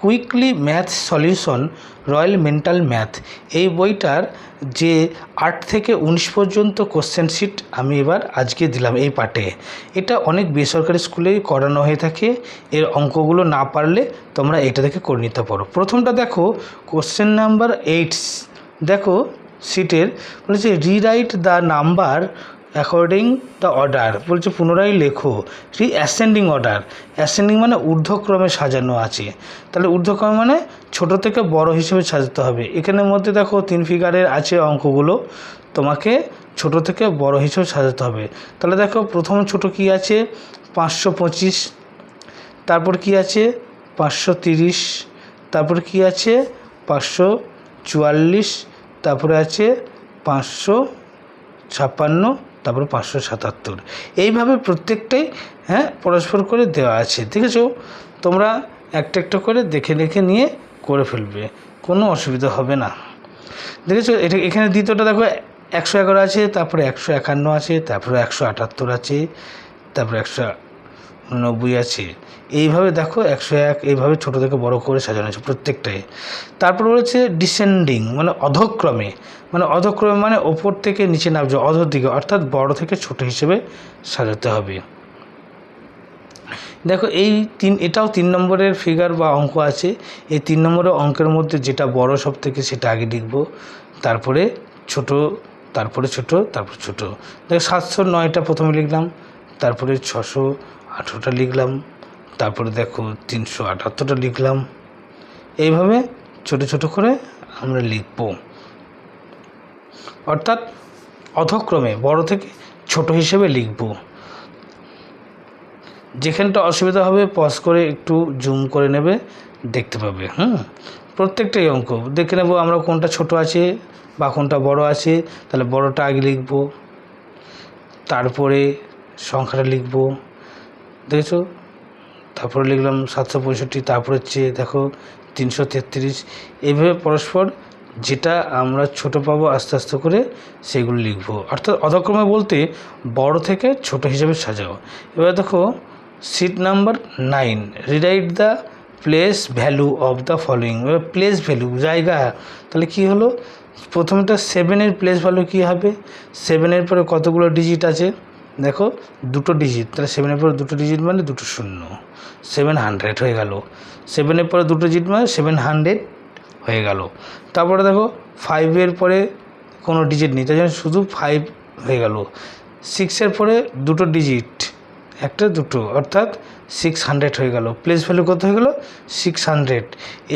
Quickly math solution royal mental math. এই বইটার যে আট থেকে উনিশ পর্যন্ত কোশ্চেন শিট আমি এবার আজকে দিলাম এই পার্টে এটা অনেক বেসরকারি স্কুলেই করানো হয়ে থাকে, এর অঙ্কগুলো না পারলে তোমরা এটা থেকে করে নিতে পারো। প্রথমটা দেখো, কোশ্চেন নাম্বার এইটস দেখো সিটের বলেছে, rewrite the number according the order বলছে পুনরায় লেখো। রি অ্যাসেন্ডিং অর্ডার অ্যাসেন্ডিং মানে ঊর্ধ্বক্রমে সাজানো আছে। তাহলে ঊর্ধ্বক্রমে মানে ছোট থেকে বড় হিসেবে সাজাতে হবে। এখানের মধ্যে দেখো তিন ফিগারের আছে অঙ্কগুলো। তোমাকে ছোট থেকে বড় হিসেবে সাজাতে হবে। তাহলে দেখো প্রথম ছোট কি আছে? পাঁচশো পঁচিশ। তারপর কি আছে? পাঁচশো তিরিশ। তারপর কি আছে? পাঁচশো চুয়াল্লিশ। তারপরে আছে পাঁচশো ছাপ্পান্ন। তারপরে পাঁচশো সাতাত্তর। এইভাবে প্রত্যেকটাই হ্যাঁ পরস্পর করে দেওয়া আছে, ঠিক আছে? তোমরা একটা একটা করে দেখে দেখে নিয়ে করে ফেলবে, কোনো অসুবিধা হবে না। দেখেছ এটা এখানে দ্বিতীয়টা দেখো, একশো এগারো আছে, তারপরে একশো একান্ন আছে, তারপরে একশো আটাত্তর আছে, তারপরে একশো নব্বই আছে। এইভাবে দেখো একশো এক, এইভাবে ছোটো থেকে বড় করে সাজানো আছে প্রত্যেকটাই। তারপর রয়েছে ডিসেন্ডিং মানে অধক্রমে। মানে অধক্রমে মানে ওপর থেকে নিচে নামছে, অধর দিকে, অর্থাৎ বড় থেকে ছোট হিসেবে সাজাতে হবে। দেখো এই তিন, এটাও তিন নম্বরের ফিগার বা অঙ্ক আছে। এই তিন নম্বরের অঙ্কের মধ্যে যেটা বড় সব থেকে সেটা আগে লিখব। তারপরে ছোট তারপরে ছোট, তারপর ছোট। দেখো, সাতশো নয়টা প্রথমে লিখলাম। তারপরে ছশো আঠেরোটা লিখলাম, তারপরে দেখো তিনশো আটাত্তরটা লিখলাম। এইভাবে ছোট ছোট করে আমরা লিখব। অর্থাৎ অধক্রমে বড় থেকে ছোট হিসেবে লিখব। যেখানটা অসুবিধা হবে পজ করে একটু জুম করে নেবে, দেখতে পাবে, হুম? প্রত্যেকটাই অঙ্ক। দেখে নেব আমরা কোনটা ছোট আছে বা কোনটা বড় আছে, তাহলে বড়টা আগে লিখব, তারপরে সংখ্যাটা লিখব। দেখেছ? তারপরে লিখলাম সাতশো পঁয়ষট্টি, তারপরে হচ্ছে দেখো তিনশো তেত্রিশ। এইভাবে পরস্পর যেটা আমরা ছোট পাবো আস্তে আস্তে করে সেগুলো লিখব। অর্থাৎ অধক্রমে বলতে বড় থেকে ছোট হিসেবে সাজাও। এবার দেখো sheet number nine rewrite the place value of the following এবার প্লেস ভ্যালু জায়গা, তাহলে কি হলো? প্রথমটা সেভেনের প্লেস ভ্যালু কী হবে? সেভেনের পরে কতগুলো ডিজিট আছে? দেখো, দুটো ডিজিট তাহলে সেভেনের পরে দুটো ডিজিট মানে দুটো শূন্য। সেভেন হান্ড্রেড হয়ে গেল। সেভেনের পরে দুটো ডিজিট মানে সেভেন হান্ড্রেড হয়ে গেল। তারপরে দেখো ফাইভের পরে কোনো ডিজিট নেই, তাই জন্য শুধু ফাইভ হয়ে গেল। সিক্সের পরে দুটো ডিজিট একটা, দুটো, অর্থাৎ সিক্স হান্ড্রেড হয়ে গেল। প্লেস ভ্যালু কত হয়ে গেল? সিক্স হান্ড্রেড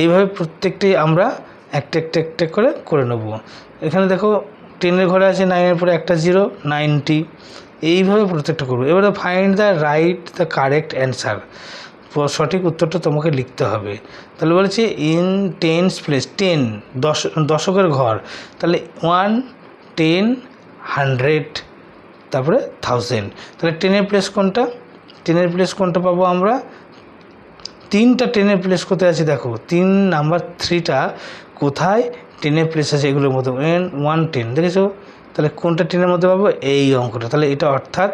এইভাবে প্রত্যেকটাই আমরা একটা একটা একটা করে করে নেব। এখানে দেখো টেনের ঘরে আছে নাইনের পরে একটা জিরো নাইনটি এইভাবে প্রত্যেকটা করব। এবারে find the right the correct answer সঠিক উত্তরটা তোমাকে লিখতে হবে। তাহলে বলেছে ইন টেন্স প্লেস টেন দশ দশকের ঘর। তাহলে ওয়ান টেন হান্ড্রেড তারপরে থাউজেন্ড তাহলে টেনের প্লেস কোনটা? টেনের প্লেস কোনটা পাবো আমরা? তিনটা টেনের প্লেস কোথায় আছে দেখো? তিন নাম্বার থ্রিটা কোথায়? টেনের প্লেস আছে এগুলোর এন ওয়ান টেন দেখেছ? তাহলে কোনটা টেনের মধ্যে পাবো? এই অঙ্কটা। তাহলে এটা অর্থাৎ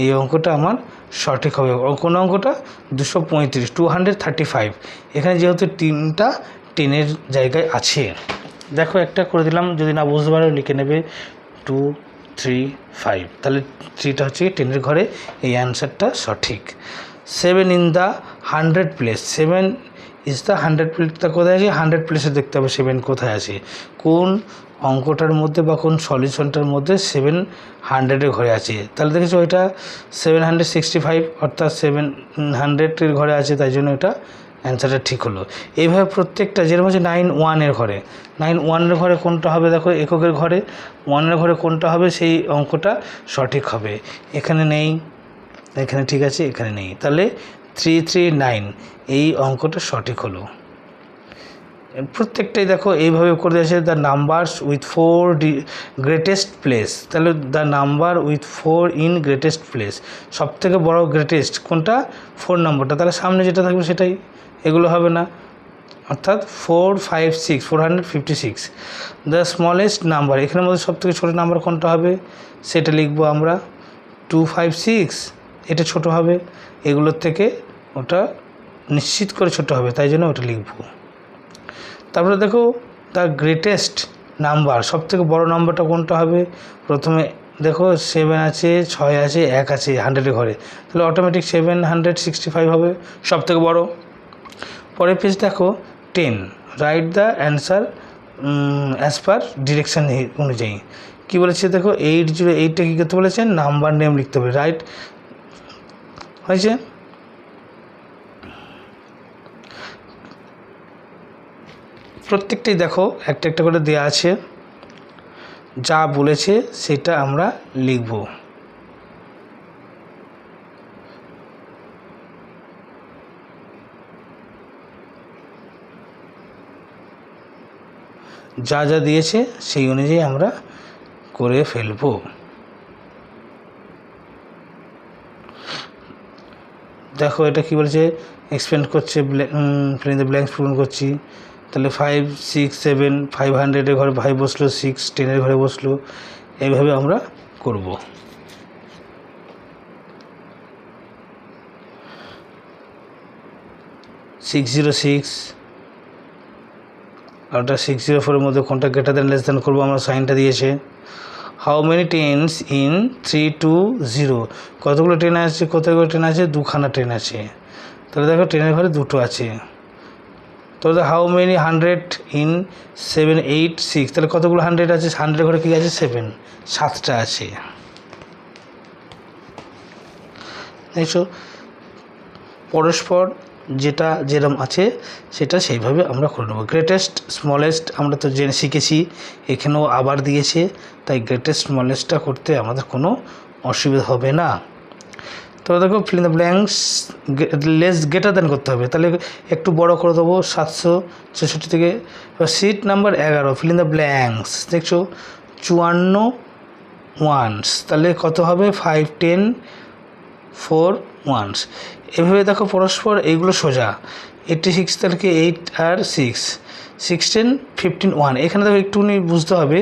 এই অঙ্কটা আমার সঠিক হবে। কোন অঙ্কটা? দুশো পঁয়ত্রিশ টু হান্ড্রেড থার্টি ফাইভ এখানে যেহেতু তিনটা টেনের জায়গায় আছে। দেখো একটা করে দিলাম, যদি না বুঝতে পারো, লিখে নেবে টু থ্রি ফাইভ তাহলে থ্রিটা হচ্ছে টেনের ঘরে এই অ্যান্সারটা সঠিক। Seven in the hundred place seven is the hundred প্লেসটা কোথায় আছে? হান্ড্রেড প্লেসে দেখতে হবে সেভেন কোথায় আছে। কোন অঙ্কটার মধ্যে বা কোন সলিউশনটার মধ্যে সেভেন হান্ড্রেডের ঘরে আছে। তাহলে দেখেছ ওইটা সেভেন হান্ড্রেড সিক্সটি ফাইভ অর্থাৎ সেভেন হান্ড্রেডের ঘরে আছে, তাই জন্য এটা অ্যান্সারটা ঠিক হলো। এইভাবে প্রত্যেকটা, যেরকম হচ্ছে নাইন ওয়ানের ঘরে। নাইন ওয়ানের ঘরে কোনটা হবে দেখো, এককের ঘরে। ওয়ানের ঘরে কোনটা হবে, সেই অঙ্কটা সঠিক হবে। এখানে নেই, এখানে ঠিক আছে, এখানে নেই। তাহলে থ্রি থ্রি নাইন এই অঙ্কটা সঠিক হলো। প্রত্যেকটাই দেখো এইভাবে করে দিয়েছে the numbers with four the greatest place তাহলে the number with four in greatest place সব থেকে বড়ো গ্রেটেস্ট কোনটা? ফোর নম্বরটা তাহলে সামনে যেটা থাকবে সেটাই। এগুলো হবে না। অর্থাৎ four five six four hundred fifty six the smallest number এখানের মধ্যে সব থেকে ছোটো নাম্বার কোনটা হবে? সেটা লিখব আমরা। টু ফাইভ সিক্স এটা ছোটো হবে। এগুলোর থেকে ওটা নিশ্চিত করে ছোট হবে। তাই জন্য ওটা লিখব। তারপরে দেখো দ্য গ্রেটেস্ট নাম্বার সব থেকে বড়ো নাম্বারটা কোনটা হবে? প্রথমে দেখো সেভেন আছে, ছয় আছে, এক আছে হান্ড্রেডের ঘরে। তাহলে automatic seven hundred sixty five হবে সব থেকে বড়ো। পরের পেজ দেখো ten write the answer as per direction অনুযায়ী। কী বলেছে দেখো এইট জিরো এইটটা কী করতে বলেছে? নাম্বার নেম লিখতে হবে রাইট হয়েছে? প্রত্যেকটাই দেখো, একটা একটা করে দেওয়া আছে। যা বলেছে সেটা আমরা লিখব। যা যা দিয়েছে সেই অনুযায়ী আমরা করে ফেলব। দেখো, এটা কি বলেছে? এক্সপেন্ড করছে ফিলিং ব্ল্যাঙ্কস পূরণ করছি। তাহলে ফাইভ সিক্স সেভেন ফাইভ হান্ড্রেডের ঘরে ফাইভ বসল সিক্স টেনের ঘরে বসল, এইভাবে আমরা করব। সিক্স জিরো সিক্স আর ওটা সিক্স জিরো ফোরের মধ্যে কোনটা গ্রেটার দেন লেস দেন করব, আমরা সাইনটা দিয়েছে। How many tens in three two zero কতগুলো ট্রেন আছে, কতগুলো ট্রেন আছে? দুখানা ট্রেন আছে। তাহলে দেখো ট্রেনের ঘরে দুটো আছে। তাহলে how many hundred in seven eight six তাহলে কতগুলো হান্ড্রেড আছে? হান্ড্রেড ঘরে কী আছে? সেভেন সাতটা আছে। দেখছ? পরস্পর যেটা যেরম আছে, সেটা সেইভাবে আমরা করে নেব। গ্রেটেস্ট স্মলেস্ট আমরা তো জেনে শিখেছি, এখানেও আবার দিয়েছে, তাই গ্রেটেস্ট স্মলেস্টটা করতে আমাদের কোনো অসুবিধা হবে না। তো দেখো fill the blanks less greater than করতে হবে। তাহলে একটু বড় করে দেবো সাতশো ছেষট্টি থেকে। এবার সিট নাম্বার এগারো ফিল দ্য ব্ল্যাঙ্কস দেখছ? চুয়ান্ন ওয়ান্স তাহলে কত হবে? ফাইভ টেন ফোর ওয়ান্স এভাবে দেখো পরস্পর এইগুলো সোজা। এইটটি সিক্স তারিখে এইট আর six six ten fifteen one এখানে দেখো একটুখানি বুঝতে হবে।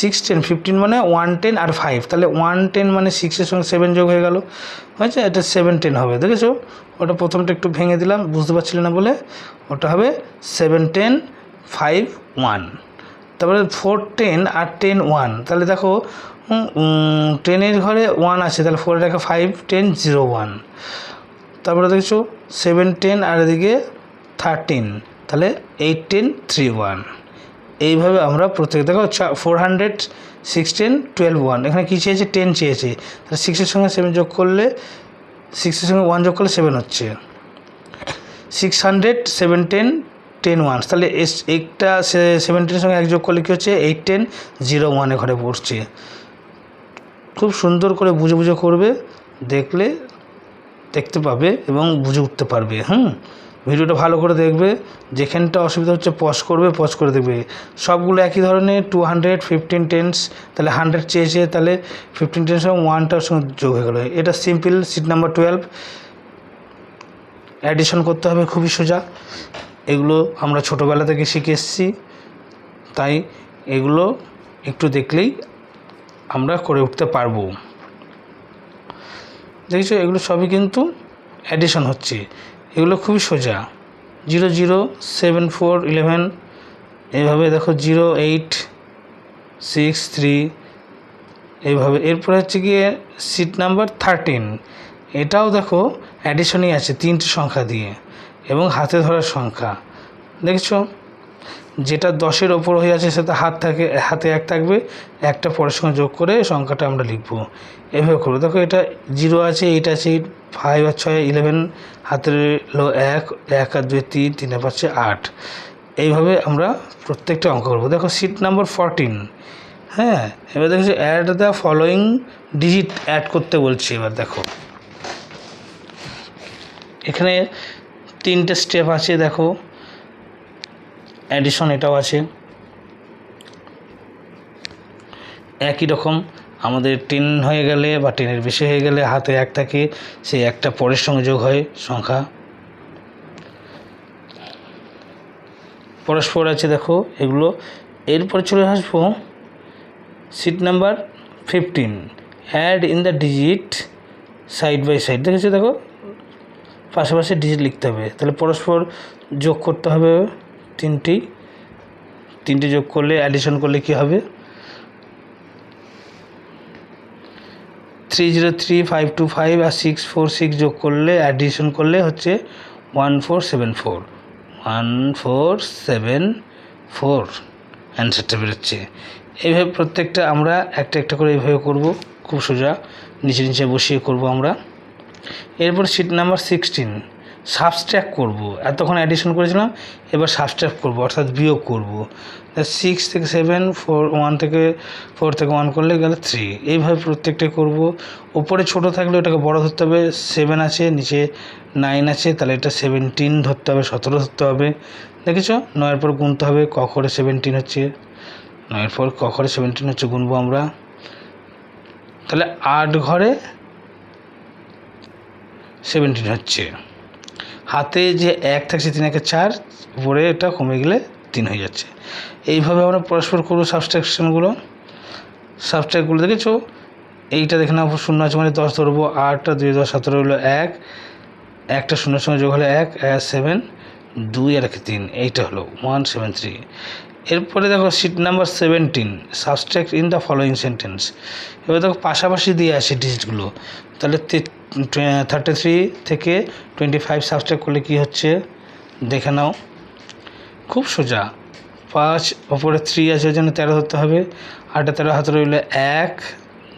সিক্স টেন ফিফটিন মানে ওয়ান টেন আর ফাইভ তাহলে ওয়ান টেন মানে সিক্সের সঙ্গে সেভেন যোগ হয়ে গেল। হয়েছে? এটা সেভেন টেন হবে। দেখেছ? ওটা প্রথমটা একটু ভেঙে দিলাম, বুঝতে পারছিলে না বলে। ওটা হবে সেভেন টেন ফাইভ ওয়ান তারপরে ফোর টেন আর টেন ওয়ান তাহলে দেখো টেনের ঘরে ওয়ান আছে। তাহলে ফোর রেখে ফাইভ টেন জিরো ওয়ান তারপরে দেখছ সেভেন টেন আর এদিকে থার্টিন তাহলে এইট টেন থ্রি ওয়ান এইভাবে আমরা প্রত্যেক দেখো four hundred sixteen twelve one এখানে কী চেয়েছে? টেন চেয়েছে। তাহলে সিক্সের সঙ্গে সেভেন যোগ করলে সিক্সের সঙ্গে ওয়ান যোগ করলে সেভেন হচ্ছে। Six hundred seven ten ten one তাহলে এস এইটটা সেভেন্টিনের সঙ্গে এক যোগ করলে কী হচ্ছে? এইট টেন জিরো ওয়ানে ঘরে পড়ছে। খুব সুন্দর করে বুঝে বুঝে করবে, দেখলে দেখতে পাবে এবং বুঝে উঠতে পারবে, হুম? ভিডিওটা ভালো করে দেখবে, যেখানটা অসুবিধা হচ্ছে পজ করবে পজ করে দেখবে। সবগুলো একই ধরনের টু হান্ড্রেড ফিফটিন টেন্স তাহলে হান্ড্রেড চেয়েছে, তাহলে ফিফটিন টেন্স এবং ওয়ানটার সঙ্গে যোগ হয়ে গেলো। এটা simple sheet number twelve addition করতে হবে, খুবই সোজা। এগুলো আমরা ছোটোবেলা থেকে শিখে এসেছি। তাই এগুলো একটু দেখলেই আমরা করে উঠতে পারব। দেখছ, এগুলো সবই কিন্তু অ্যাডিশন হচ্ছে। এগুলো খুবই সোজা। Zero zero seven four eleven, এইভাবে দেখো জিরো এইট সিক্স থ্রি, এইভাবে। এরপরে হচ্ছে গিয়ে সিট নাম্বার থার্টিন এটাও দেখো অ্যাডিশনই আছে তিনটি সংখ্যা দিয়ে এবং হাতে ধরার সংখ্যা। দেখছ? যেটা দশের ওপর হয়ে আছে সেটা হাত থাকে, হাতে এক থাকবে, একটা পরের সঙ্গে যোগ করে সংখ্যাটা আমরা লিখব। এভাবে করব। দেখো এটা জিরো আছে, এইট আছে এইট ফাইভ আর ছয় ইলেভেন হাতের লো এক এক আর দুই তিন, তিনে পাচ্ছে আট। এইভাবে আমরা প্রত্যেকটা অঙ্ক করব। দেখো সিট নাম্বার ফরটিন হ্যাঁ এবার দেখো add the following digit add করতে বলছি এবার দেখো। এখানে তিনটে স্টেপ আছে দেখো। অ্যাডিশন এটাও আছে। একই রকম আমাদের টেন হয়ে গেলে বা টেনের বেশি হয়ে গেলে হাতে এক থাকে, সেই একটা পরের সঙ্গে যোগ হয় সংখ্যা। পরস্পর আছে দেখো, এগুলো। এরপরে চলে আসব sheet number fifteen add in the digit side by side দেখেছ দেখো? পাশাপাশি ডিজিট লিখতে হবে। তাহলে পরস্পর যোগ করতে হবে। তিনটি তিনটি যোগ করলে অ্যাডিশন করলে কী হবে? Three zero three five two five আর সিক্স ফোর সিক্স যোগ করলে অ্যাডিশন করলে হচ্ছে one four seven four one four seven four অ্যান্সারটা বেরোচ্ছে। এইভাবে প্রত্যেকটা আমরা একটা একটা করে এইভাবে করব, খুব সোজা, নিচে নিচে বসিয়ে করব আমরা। এরপর সিট নাম্বার সিক্সটিন সাবস্ট্র্যাক্ট করব। এতক্ষণ অ্যাডিশন করেছিলাম, এবার সাবস্ট্র্যাক্ট করব, অর্থাৎ বিয়োগ করব। সিক্স থেকে সেভেন ফোর ওয়ান থেকে ফোর থেকে ওয়ান করলে গেলে থ্রি এইভাবে প্রত্যেকটাই করব। ওপরে ছোট থাকলে ওটাকে বড় ধরতে হবে সেভেন আছে, নিচে নাইন আছে, তাহলে এটা সেভেনটিন ধরতে হবে, সতেরো ধরতে হবে। দেখেছ? নয়ের পর গুনতে হবে, ক করে সেভেন্টিন হচ্ছে, নয়ের পর ক করে সেভেন্টিন হচ্ছে গুনবো আমরা। তাহলে আট ঘরে সেভেন্টিন হচ্ছে। হাতে যে এক থাকছে তিন একে চার, উপরে এটা কমে গেলে তিন হয়ে যাচ্ছে। এইভাবে আমরা পরস্পর করব সাবস্ট্রাকশনগুলো। সাবস্ট্রাকগুলো দেখেছ? এইটা দেখে নাও, শূন্য আছে মানে দশ ধরবো, আটটা দুই, দশ, সতেরো হলো এক। একটা শূন্যের সঙ্গে যোগ হলো এক সেভেন দুই আর একে তিন, এইটা হলো ওয়ান সেভেন থ্রি এরপরে দেখো sheet number seventeen subtract in the following sentence এবার দেখো পাশাপাশি দিয়ে আসে ডিজিটগুলো তাহলে থার্টি থ্রি থেকে টোয়েন্টি ফাইভ সাবস্ট্রাক্ট করলে কী হচ্ছে? দেখে নাও। খুব সোজা। পাঁচ, ওপরে থ্রি আছে জন্য তেরো ধরতে হবে। আটটা তেরো, হাতে রইল এক,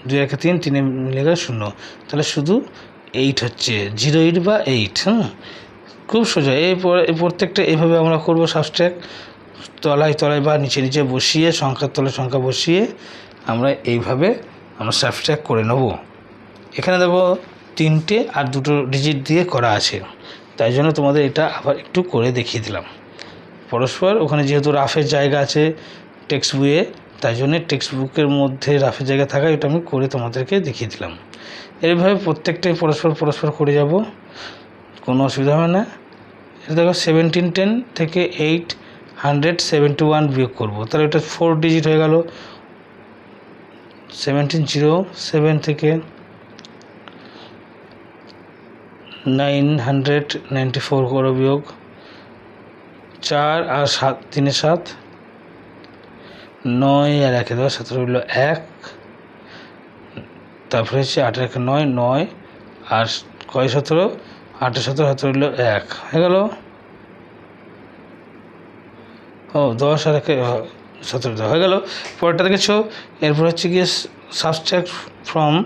দুই, একে তিন, তিনে মিলে গেলে শূন্য। তাহলে শুধু এইট হচ্ছে। জিরো এইট বা এইট হুম? খুব সোজা। এই প্রত্যেকটা এইভাবে আমরা করব সাবস্ট্রাক্ট তলায় তলায় বা নিচে নিচে বসিয়ে, সংখ্যার তলায় সংখ্যা বসিয়ে আমরা এইভাবে আমরা সাবস্ট্রাক্ট করে নেব। এখানে দেখো তিনটে আর দুটো ডিজিট দিয়ে করা আছে। তাই জন্য তোমাদের এটা আবার একটু করে দেখিয়ে দিলাম। পরস্পর, ওখানে যেহেতু রাফের জায়গা আছে টেক্সট বইয়ে তাই জন্য টেক্সট বুকের মধ্যে রাফের জায়গা থাকায় এটা আমি করে তোমাদেরকে দেখিয়ে দিলাম। এইভাবে প্রত্যেকটাই পরস্পর পরস্পর করে যাব। কোনো অসুবিধা হবে না। এটা দেখো সেভেন্টিন টেন থেকে এইট হান্ড্রেড সেভেন্টি ওয়ান বিয়োগ করব। তাহলে এটা ফোর ডিজিট হয়ে গেল। সেভেন্টিন জিরো সেভেন থেকে নাইন হান্ড্রেড নাইনটি ফোর করো বিয়োগ। চার আর সাত তিনে সাত। নয় আর একে দশ, সতেরো হইল এক। তারপরে হচ্ছে আটের একে নয় নয়। আর কয়, সতেরো? আটের সতেরো সতেরো হইল এক। হয়ে গেল? ও, দশ আর একে সতেরো হয়ে গেল। পরেরটা দেখেছ? এরপর হচ্ছে গিয়ে সাবস্ট্রাক্ট ফ্রম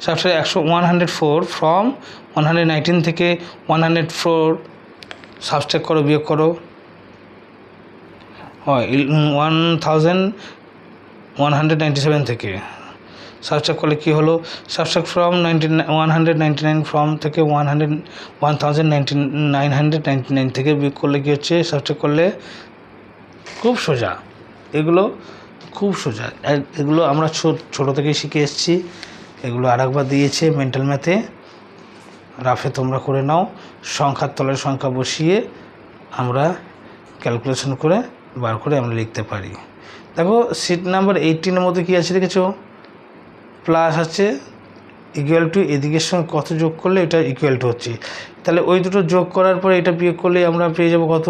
সাবস্ট্রাক্ট একশো one hundred four from one hundred nineteen থেকে ওয়ান হান্ড্রেড ফোর সাবস্ট্রাক্ট করো, বিয়োগ করো। One thousand one hundred ninety seven থেকে। সাবস্ট্রাক্ট করলে কী হলো? Subtract from ninety one hundred ninety nine from থেকে one hundred one thousand ninety nine hundred ninety nine থেকে বিয়োগ করলে কী হচ্ছে? সাবস্ট্রাক্ট করলে খুব সোজা। এগুলো খুব সোজা। এগুলো আমরা ছো- ছোটো থেকেই শিখে এসেছি। এগুলো আরেকবার দিয়েছে মেন্টাল ম্যাথে রাফে তোমরা করে নাও। সংখ্যার তলের সংখ্যা বসিয়ে আমরা ক্যালকুলেশন করে বার করে আমরা লিখতে পারি। দেখো সিট নাম্বার এইটিনের মধ্যে কী আছে দেখেছ? প্লাস আছে ইকুয়াল টু এদিকের সঙ্গে কত যোগ করলে এটা ইকুয়াল টু হচ্ছে। তাহলে ওই দুটো যোগ করার পরে এটা বিয়োগ করলে আমরা পেয়ে যাব কত?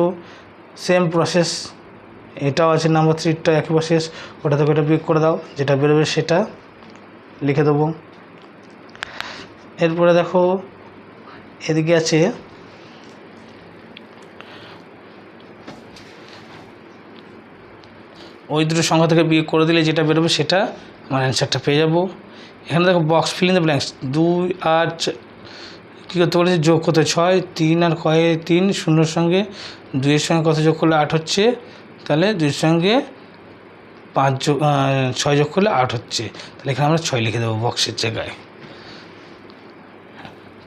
সেম প্রসেস এটাও আছে নাম্বার থ্রিটা একই প্রসেস ওটা থেকে এটা বিয়োগ করে দাও, যেটা বেরোবে সেটা লিখে দেবো। এরপরে দেখো এদিকে আছে। ওই দুটো সংখ্যা থেকে বিয়োগ করে দিলে যেটা বেরোবে সেটা আমার অ্যান্সারটা পেয়ে যাব। এখানে দেখো বক্স ফিল দ্য ব্ল্যাঙ্কস দুই চ- কী করতে বলেছে? যোগ করতে ছয়, তিন আর কয়ে তিন, শূন্যর সঙ্গে দুইয়ের সঙ্গে কত যোগ করলে আট হচ্ছে? তাহলে দুইয়ের সঙ্গে পাঁচ যোগ ছয় যোগ করলে আট হচ্ছে। তাহলে এখানে আমরা ছয় লিখে দেবো বক্সের জায়গায়।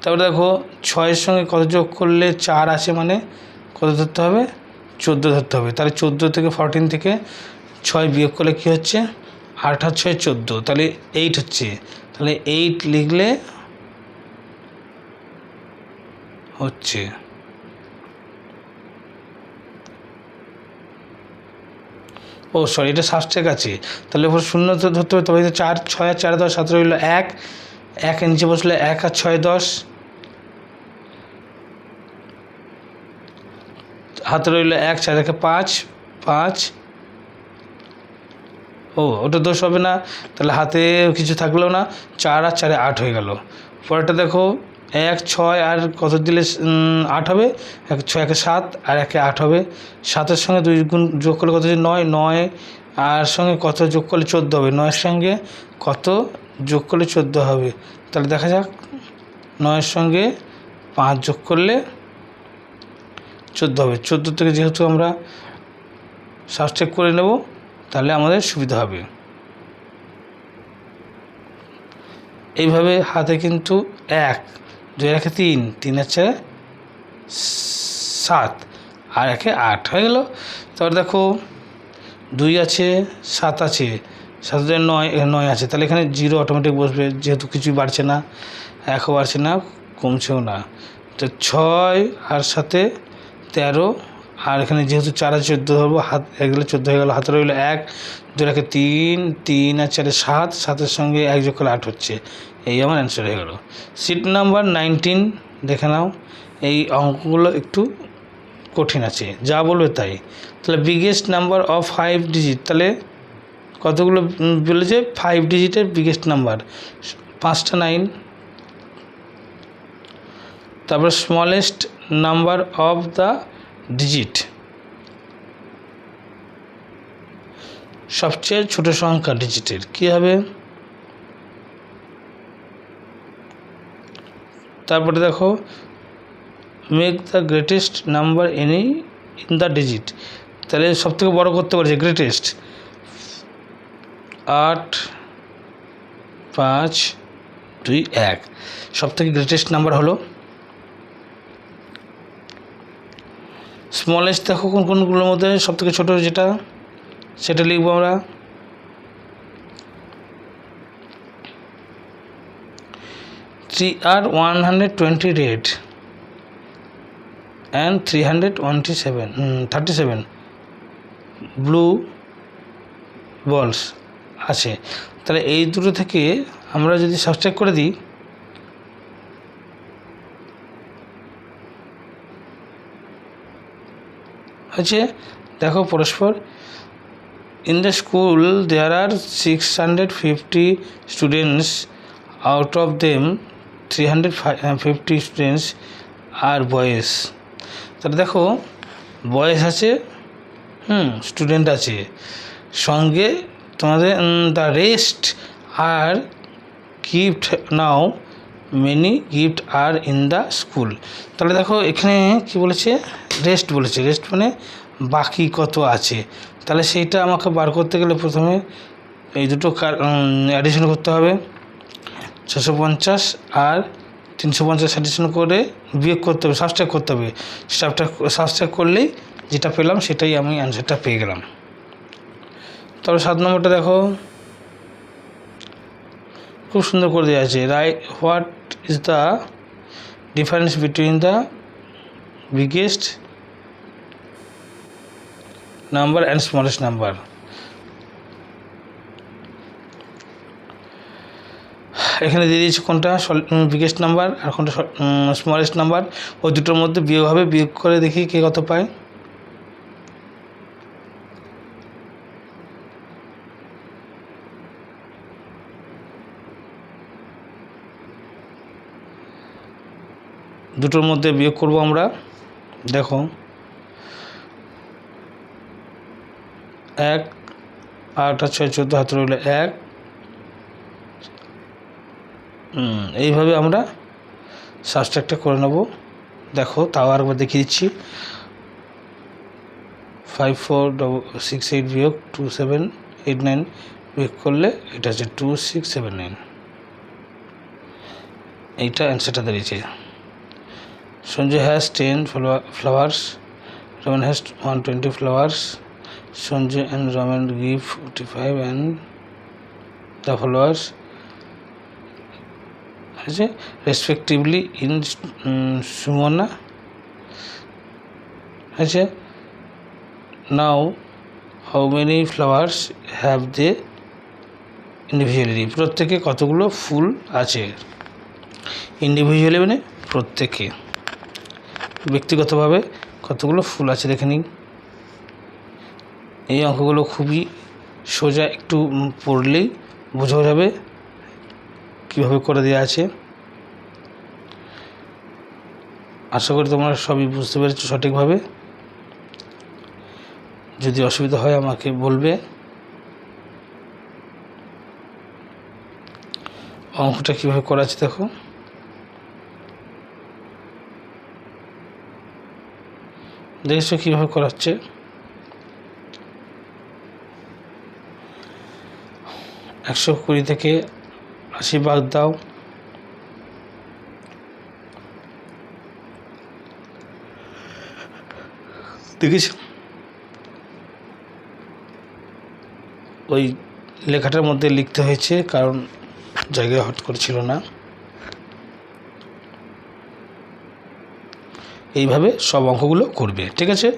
তারপরে দেখো ছয়ের সঙ্গে কত যোগ করলে চার আছে মানে কত ধরতে হবে? চোদ্দ ধরতে হবে। তাহলে চোদ্দ থেকে ফরটিন থেকে ছয় বিয়োগ করলে কী হচ্ছে? আট আর ছয় চোদ্দ। তাহলে এইট হচ্ছে। তাহলে এইট লিখলে হচ্ছে। ও সরি এটা সাবস্ট্রাক আছে তাহলে ওপর শূন্য তো ধরতে হবে। তবে চার, ছয় চার দশ, সতেরো হইল এক। এক নিচে বসলে এক আর ছয় দশ। হাতে রইল এক, চার, একে পাঁচ পাঁচ। ও, ওটা দোষ হবে না। তাহলে হাতে কিছু থাকল না। চার আর চারে আট হয়ে গেল। পরেরটা দেখো, এক, ছয় আর কত দিলে আট হবে? এক, ছয়, একে সাত আর একে আট হবে। সাতের সঙ্গে দুই গুণ যোগ করলে কত হচ্ছে? নয় নয়। আর সঙ্গে কত যোগ করলে চোদ্দ হবে? নয়ের সঙ্গে কত যোগ করলে চোদ্দ হবে? তাহলে দেখা যাক। নয়ের সঙ্গে পাঁচ যোগ করলে চোদ্দ হবে। চোদ্দ থেকে যেহেতু আমরা সাবস্ট্রেক করে নেব, তাহলে আমাদের সুবিধা হবে। এইভাবে হাতে কিন্তু এক, দুই একে তিন তিন আছে সাত, আর একে আট হয়ে গেল। তারপর দেখো, দুই আছে, সাত আছে সাথে নয়, এ নয় আছে। তাহলে এখানে জিরো অটোমেটিক বসবে, যেহেতু কিছুই বাড়ছে না, একও বাড়ছে না, কমছেও না। তো ছয় আর সাথে তেরো, আর এখানে যেহেতু চার আছে চোদ্দ ধরবো, হাত এক গেলে চোদ্দ হয়ে গেলো হাতে রইল এক দু রেখে তিন তিন আর চারে সাত, সাতের সঙ্গে এক যোগ করলে আট হচ্ছে। এই আমার অ্যান্সার হয়ে গেলো। সিট নাম্বার নাইনটিন দেখে নাও। এই অঙ্কগুলো একটু কঠিন আছে, যা বলবে তাই। তাহলে biggest number of five digit তাহলে কতগুলো বলেছে? ফাইভ ডিজিটের বিগেস্ট নাম্বার পাঁচটা নাইন তারপর smallest number of the digit সবচেয়ে ছোট সংখ্যা ডিজিটের কী হবে? তারপরে দেখো make the greatest number any in the digit তাহলে সব থেকে বড়ো করতে পারছে গ্রেটেস্ট আট, পাঁচ, দুই, এক। সব থেকে গ্রেটেস্ট নাম্বার হলো স্মলেস্ট দেখো কোন কোনগুলোর মধ্যে সব থেকে ছোটো যেটা, সেটা লিখব আমরা। Three R one hundred twenty red and three hundred twenty seven thirty seven blue balls আছে। তাহলে এই দুটো থেকে আমরা যদি সাবস্ট্রাক্ট করে দিই হচ্ছে দেখো পরস্পর। In the school there in the school, there are 650 students. Out of them 350 students are boys. তাহলে দেখো বয়েস আছে, হুম স্টুডেন্ট আছে। সঙ্গে তোমাদের the rest R gift now many gift R in the school তাহলে দেখো, এখানে কি বলেছে? রেস্ট বলেছে। রেস্ট মানে বাকি কত আছে। তাহলে সেইটা আমাকে বার করতে গেলে প্রথমে এই দুটো অ্যাডিশন করতে হবে। ছশো পঞ্চাশ আর তিনশো পঞ্চাশ অ্যাডিশন করে বিয়োগ করতে হবে সাবস্ট্রাক্ট করতে হবে। সাবস্ট্রাক্ট সাবস্ট্রাক্ট করলেই যেটা পেলাম সেটাই আমি অ্যান্সারটা পেয়ে গেলাম। তবে সাত নম্বরটা দেখো। খুব সুন্দর করে দেওয়া আছে। রাই, what is the difference between the biggest number and smallest number. এখানে দিয়ে দিয়েছি কোনটা? বিগেস্ট নাম্বার আর কোনটা স্মলেস্ট নাম্বার। ওই দুটোর মধ্যে বিয়োগ হবে, বিয়োগ করে দেখি কে কত পায়। দুটোর মধ্যে বিয়োগ করব আমরা। দেখো। এক, আট আর ছয়, চোদ্দ হাতে রইল এক। এইভাবে আমরা সাবস্ট্রাক্টটা করে নেব। দেখো, তাও আরেকবার দেখিয়ে দিচ্ছি। Five four double six eight বিয়োগ টু সেভেন এইট নাইন বিয়োগ করলে এটা হচ্ছে টু সিক্স সেভেন নাইন এইটা অ্যান্সারটা দাঁড়িয়েছে। Sanjay has ten flowers Ramen has one twenty flowers Ramen give forty five and the followers আছে রেসপেক্টিভলি ইন সুমনা আছে। Now how many flowers have they individually প্রত্যেকে কতগুলো ফুল আছে? ইন্ডিভিজুয়ালি মানে প্রত্যেকে। ব্যক্তিগতভাবে কতগুলো ফুল আছে দেখে নিন। এই অঙ্কগুলো খুবই সোজা একটু পড়লেই বোঝা যাবে কীভাবে করে দেওয়া আছে। আশা করি তোমরা সবই বুঝতে পেরেছ সঠিকভাবে। যদি অসুবিধা হয় আমাকে বলবে। অঙ্কটা কীভাবে করা আছে দেখো। দেখেছ কীভাবে করা হচ্ছে? একশো কুড়ি থেকে আশি বাদ দাও। দেখেছ ওই লেখাটার মধ্যে লিখতে হয়েছে, কারণ জায়গায় হট করেছিল না। এইভাবে সব অঙ্কগুলো করবে, ঠিক আছে?